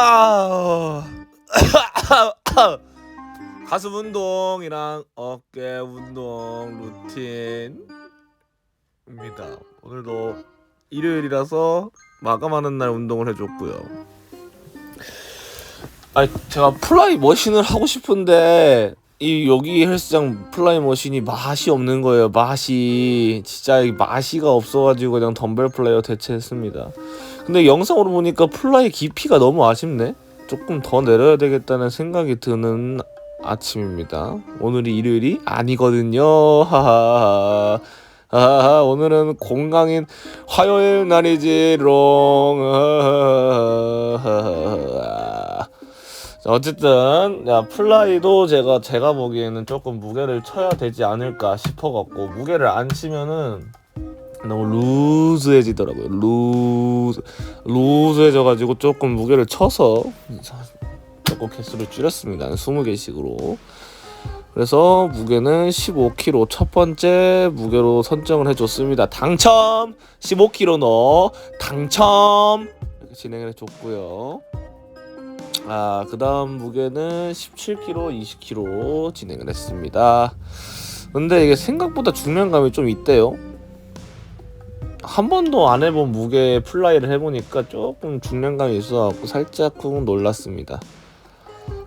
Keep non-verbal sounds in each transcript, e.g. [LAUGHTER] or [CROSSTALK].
아. [COUGHS] 가슴 운동이랑 어깨 운동 루틴입니다. 오늘도 일요일이라서 마감하는 날 운동을 해줬고요. 아, 제가 플라이 머신을 하고 싶은데 이 여기 헬스장 플라이 머신이 맛이 없는 거예요. 맛이 진짜 이 맛이가 없어가지고 그냥 덤벨 플라이어 대체했습니다. 근데 영상으로 보니까 플라이 깊이가 너무 아쉽네. 조금 더 내려야 되겠다는 생각이 드는 아침입니다. 오늘이 일요일이 아니거든요. 하하하. 아, 오늘은 공강인 화요일 날이지 롱. 하하하. 자, 어쨌든 야 플라이도 제가 제가 보기에는 조금 무게를 쳐야 되지 않을까 싶어갖고 무게를 안 치면은 너무 루즈해지더라고요. 루즈 루즈해져가지고 조금 무게를 쳐서 조금 개수를 줄였습니다. 20개씩으로. 그래서 무게는 15kg 첫 번째 무게로 선정을 해줬습니다. 당첨 15kg 넣어 당첨 이렇게 진행을 해줬고요. 아, 그 다음 무게는 17kg, 20kg 진행을 했습니다. 근데 이게 생각보다 중량감이 좀 있대요. 한 번도 안 해본 무게 플라이를 해보니까 조금 중량감이 있어갖고 살짝 쿵 놀랐습니다.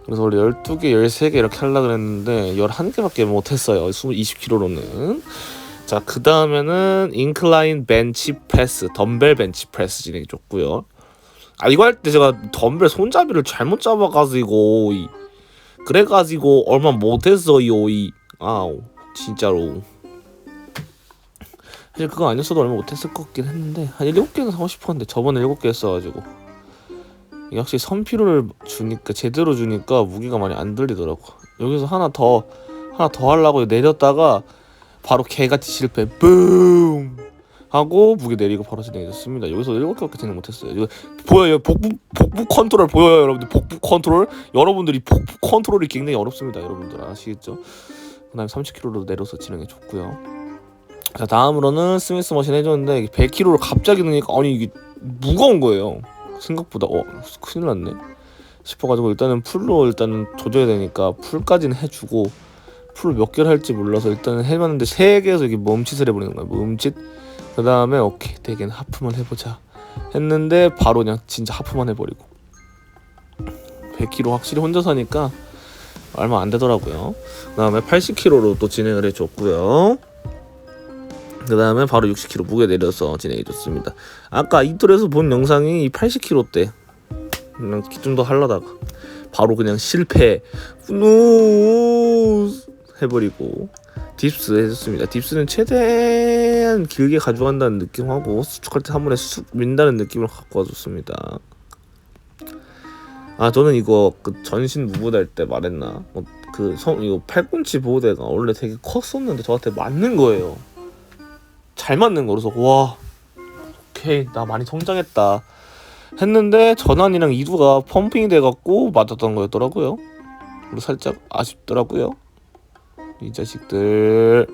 그래서 원래 12개, 13개 이렇게 하려고 그랬는데 11개밖에 못했어요. 20kg로는. 자, 그 다음에는 인클라인 벤치 프레스, 덤벨 벤치 프레스 진행해줬고요. 아 이거 할 때 제가 덤벨 손잡이를 잘못 잡아가지고 이, 그래가지고 얼마 못했어요 이 아우 진짜로 사실 그거 아니었어도 얼마 못했을 것 같긴 했는데 한 7개는 사고 싶었는데 저번에 7개 했어가지고 이게 확실히 선피로를 주니까 제대로 주니까 무게가 많이 안 들리더라고 여기서 하나 더 하나 더 하려고 내렸다가 바로 개같이 실패 붐 하고 무게 내리고 바로 진행해줬습니다. 여기서 7개밖에 진행 못했어요. 이거 보여요? 복부 복부 컨트롤 보여요, 여러분들? 복부 컨트롤 여러분들이 복부 컨트롤이 굉장히 어렵습니다, 여러분들 아시겠죠? 그 다음에 30kg로 내려서 진행해줬고요. 자 다음으로는 스미스 머신 해줬는데 100kg를 갑자기 넣으니까 아니 이게 무거운 거예요. 생각보다 어 큰일 났네. 싶어가지고 일단은 풀로 일단은 조져야 되니까 풀까지는 해주고 풀몇 개를 할지 몰라서 일단은 해봤는데 세 개에서 이게 멈칫을 해버리는 거야. 멈칫. 그 다음에 오케이 대개는 하프만 해보자 했는데 바로 그냥 진짜 하프만 해버리고. 100kg 확실히 혼자 사니까 얼마 안 되더라고요. 그 다음에 80kg로 또 진행을 해줬고요 그 다음에 바로 60kg 무게 내려서 진행해 줬습니다 아까 이틀에서 본 영상이 80kg 때 그냥 좀더 하려다가 바로 그냥 실패 노 해버리고 딥스 해줬습니다. 딥스는 최대한 길게 가져간다는 느낌하고 수축할 때 한 번에 쑥 민다는 느낌을 갖고 와줬습니다. 아 저는 이거 그 전신 무보달 때 말했나? 어, 그성 이거 팔꿈치 보호대가 원래 되게 컸었는데 저한테 맞는 거예요. 잘 맞는 거 그래서 와 오케이 나 많이 성장했다 했는데 전환이랑 이두가 펌핑이 돼갖고 맞았던 거였더라고요. 그리고 살짝 아쉽더라고요. 이 자식들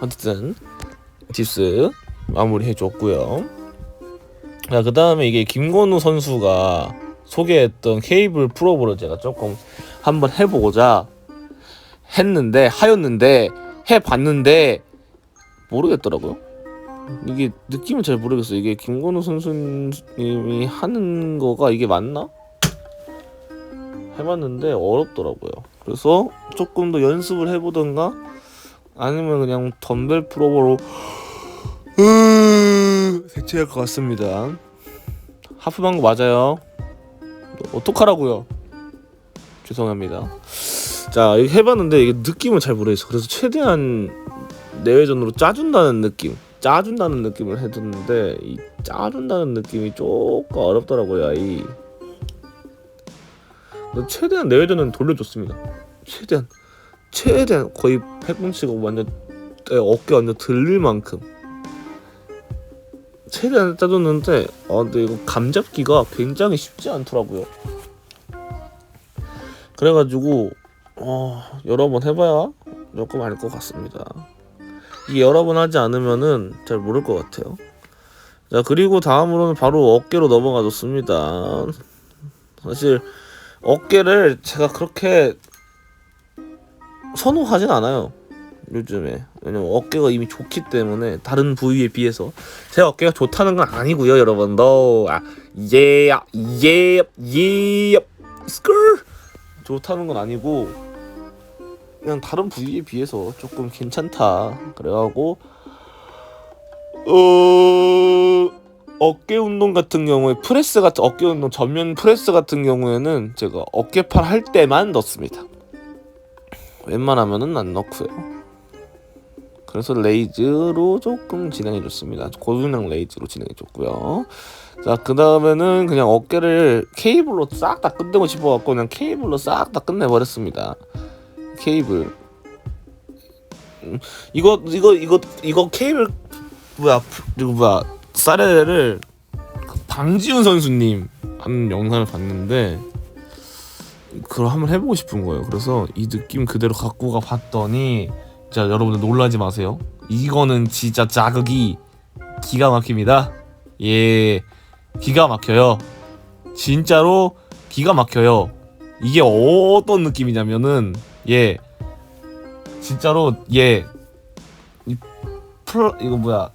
어쨌든 딥스 마무리 해줬고요 자 그 다음에 이게 김건우 선수가 소개했던 케이블 프로브를 제가 조금 한번 해보고자 했는데 하였는데 해봤는데 모르겠더라고요 이게 느낌을 잘 모르겠어요 이게 김건우 선수님이 하는 거가 이게 맞나? 해봤는데 어렵더라고요. 그래서 조금 더 연습을 해보던가 아니면 그냥 덤벨 프로버로 [GASPS] 대체할 것 같습니다. 하프한 거 맞아요. 어떡하라고요? 죄송합니다. 자, 이거 해봤는데 이게 느낌을 잘 모르겠어. 그래서 최대한 내외전으로 짜준다는 느낌, 짜준다는 느낌을 해뒀는데 이 짜준다는 느낌이 조금 어렵더라고요. 이 최대한 내외전은 돌려줬습니다. 최대한 최대한 거의 팔꿈치가 완전 어깨 완전 들릴 만큼 최대한 짜줬는데 아 근데 이거 감 잡기가 굉장히 쉽지 않더라고요. 그래가지고 어, 여러 번 해봐야 조금 알 것 같습니다. 이게 여러 번 하지 않으면은 잘 모를 것 같아요. 자 그리고 다음으로는 바로 어깨로 넘어가 줬습니다. 사실 어깨를 제가 그렇게 선호하진 않아요. 요즘에 왜냐면 어깨가 이미 좋기 때문에 다른 부위에 비해서 제 어깨가 좋다는 건 아니고요, 여러분도 아예예예 스컬 좋다는 건 아니고 그냥 다른 부위에 비해서 조금 괜찮다 그래가고 어 어깨 운동 같은 경우에 프레스 같은 어깨 운동 전면 프레스 같은 경우에는 제가 어깨팔 할 때만 넣습니다. 웬만하면은 안 넣고요. 그래서 레이즈로 조금 진행해 줬습니다. 고중량 레이즈로 진행해 줬고요. 자, 그 다음에는 그냥 어깨를 케이블로 싹 다 끝내고 싶어 갖고 그냥 케이블로 싹 다 끝내 버렸습니다. 케이블. 음, 이거 이거 이거 이거 케이블 뭐야 이거 뭐야 사레를 방지훈 선수님 하는 영상을 봤는데 그걸 한번 해보고 싶은 거예요. 그래서 이 느낌 그대로 갖고 가 봤더니 자 여러분들 놀라지 마세요. 이거는 진짜 자극이 기가 막힙니다. 예, 기가 막혀요. 진짜로 기가 막혀요. 이게 어떤 느낌이냐면은 예, 진짜로 예, 이 플, 이거 뭐야.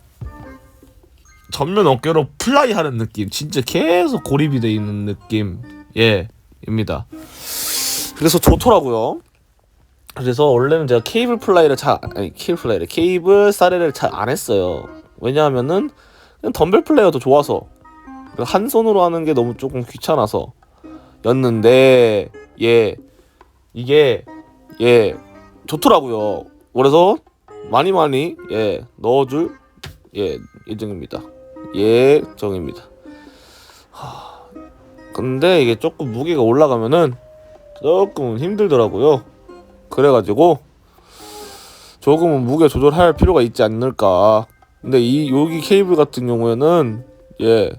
전면 어깨로 플라이 하는 느낌. 진짜 계속 고립이 돼 있는 느낌. 예입니다. 그래서 좋더라고요. 그래서 원래는 제가 케이블 플라이를 잘 아니 케이블 플라이를 케이블 사례를 잘 안 했어요. 왜냐하면은 그냥 덤벨 플레이가 더 좋아서 그리고 한 손으로 하는 게 너무 조금 귀찮아서 였는데 예. 이게 예 좋더라고요 그래서 많이 많이 예 넣어줄 예 예정입니다 예 정입니다. 하... 근데 이게 조금 무게가 올라가면은 조금 힘들더라고요. 그래가지고 조금은 무게 조절할 필요가 있지 않을까. 근데 이 여기 케이블 같은 경우에는 예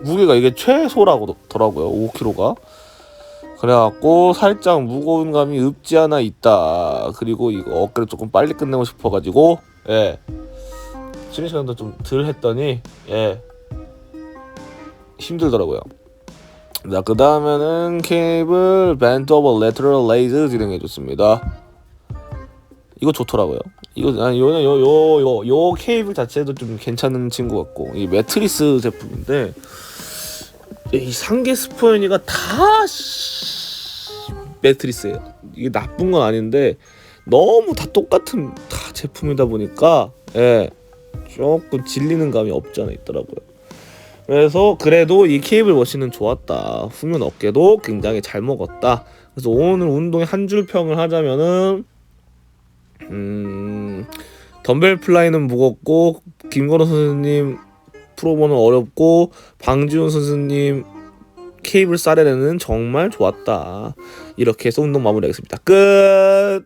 무게가 이게 최소라고 더라고요. 5kg가. 그래갖고 살짝 무거운 감이 없지 않아 있다. 그리고 이거 어깨를 조금 빨리 끝내고 싶어가지고 예 쉬는 시간도 좀 덜 했더니 예 힘들더라고요. 자, 그 다음에는 케이블 벤트 오버 레터럴 레이즈 진행해줬습니다. 이거 좋더라고요. 이거 아니 요요 요요 요 케이블 자체도 좀 괜찮은 친구 같고 이 매트리스 제품인데 이 상계 스포연이가 다 씨, 매트리스예요. 이게 나쁜 건 아닌데 너무 다 똑같은 다 제품이다 보니까 예 조금 질리는 감이 없지 않아 있더라고요. 그래서 그래도 이 케이블 워시는 좋았다. 후면 어깨도 굉장히 잘 먹었다. 그래서 오늘 운동의 한 줄 평을 하자면은 음 덤벨 플라이는 무겁고 김건호 선생님 프로보는 어렵고 방지훈 선생님 케이블 사레는 정말 좋았다. 이렇게 해서 운동 마무리하겠습니다. 끝.